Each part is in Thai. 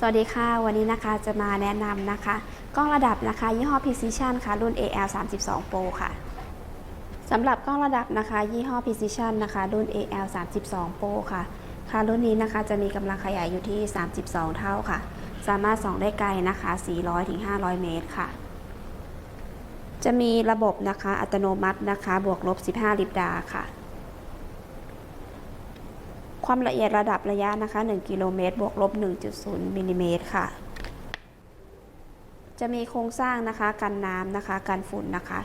สวัสดีค่ะ วันนี้นะคะจะมาแนะนำนะคะ กล้องระดับนะคะ ยี่ห้อ Precision ค่ะ รุ่น AL 32 Pro ค่ะสำหรับกล้องระดับนะคะ ยี่ห้อ Precision นะคะ รุ่น AL 32 Pro ค่ะ ค่ะรุ่นนี้นะคะจะมีกำลังขยายอยู่ที่ 32 เท่าค่ะ สามารถส่องได้ไกลนะคะ 400-500 เมตรค่ะ จะมีระบบนะคะอัตโนมัตินะคะ บวกลบ 15 ลิปดาค่ะ ความละเอียดระดับระยะนะคะ 1 กิโลเมตรบวกลบ 1.0มิลลิเมตรค่ะ จะมีโครงสร้างนะคะกันน้ำนะคะกันฝุ่นนะคะ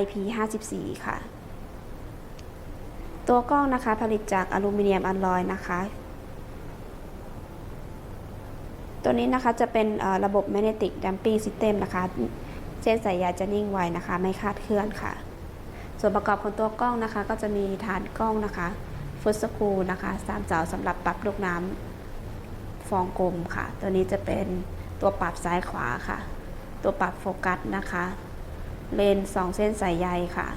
IP54 ค่ะ ตัวกล้องนะคะผลิตจากอลูมิเนียมอลลอยนะคะ ตัวนี้นะคะจะเป็นระบบ Magnetic Damping System นะคะเส้นสายใยจะนิ่งไวนะคะ ไม่คาดเคลื่อนค่ะ ส่วนประกอบของตัวกล้องนะคะ ก็จะมีฐานกล้องนะคะ ฟุตสกรูนะคะสามเสาสำหรับปรับลูกน้ำฟองกลมค่ะ ตัวนี้จะเป็นตัวปรับซ้ายขวาค่ะ ตัวปรับโฟกัสนะคะ เลนสองเส้นสายใยค่ะ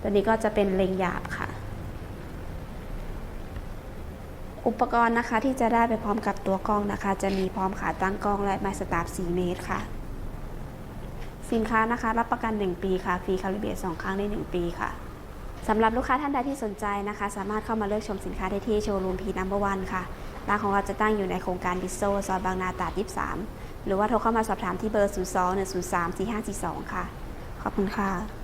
ตัวนี้ก็จะเป็นเลงหยาบค่ะ อุปกรณ์นะคะที่จะได้ไปพร้อมกับตัวกล้องนะคะ จะมีพร้อมขาตั้งกล้องและไม้สตาร์ท4เมตรค่ะ สินค้านะคะรับประกัน 1 ปีค่ะ ฟรีคาลิเบต2ครั้งใน 1 ปีค่ะ สำหรับลูกค้าท่านใดที่สนใจนะคะ สามารถเข้ามาเลือกชมสินค้าได้ที่โชว์รูมพีนัมเบอร์วันค่ะร้านของเราจะตั้งอยู่ในโครงการดิสโซซอยบางนาตราด23 หรือว่าโทรเข้ามาสอบถามที่เบอร์ 02 103 4542 ค่ะ ขอบคุณค่ะ